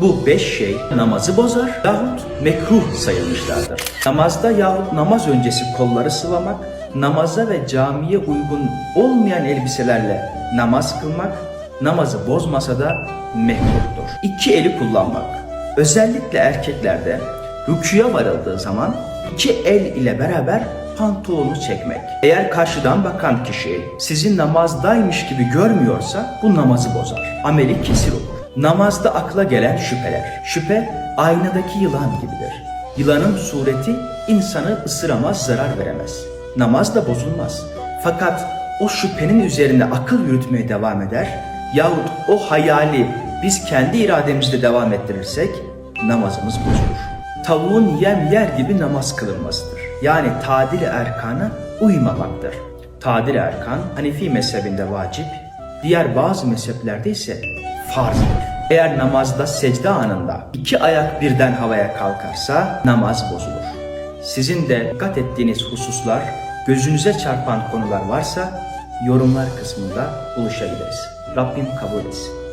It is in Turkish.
Bu beş şey namazı bozar yahut mekruh sayılmışlardır. Namazda yahut namaz öncesi kolları sıvamak, namaza ve camiye uygun olmayan elbiselerle namaz kılmak, namazı bozmasa da mekruhtur. İki eli kullanmak. Özellikle erkeklerde rüküye varıldığı zaman iki el ile beraber pantolonu çekmek. Eğer karşıdan bakan kişi sizi namazdaymış gibi görmüyorsa bu namazı bozar. Ameli kesir olur. Namazda akla gelen şüpheler. Şüphe aynadaki yılan gibidir. Yılanın sureti insanı ısıramaz, zarar veremez. Namaz da bozulmaz. Fakat o şüphenin üzerine akıl yürütmeye devam eder yahut o hayali biz kendi irademizle devam ettirirsek namazımız bozulur. Tavuğun yem yer gibi namaz kılınmasıdır. Yani tadil erkana uymamaktır. Tadil erkan Hanefi mezhebinde vacip, diğer bazı mezheplerde ise farzdır. Eğer namazda secde anında iki ayak birden havaya kalkarsa namaz bozulur. Sizin de dikkat ettiğiniz hususlar, gözünüze çarpan konular varsa yorumlar kısmında buluşabiliriz. Rabbim kabul etsin.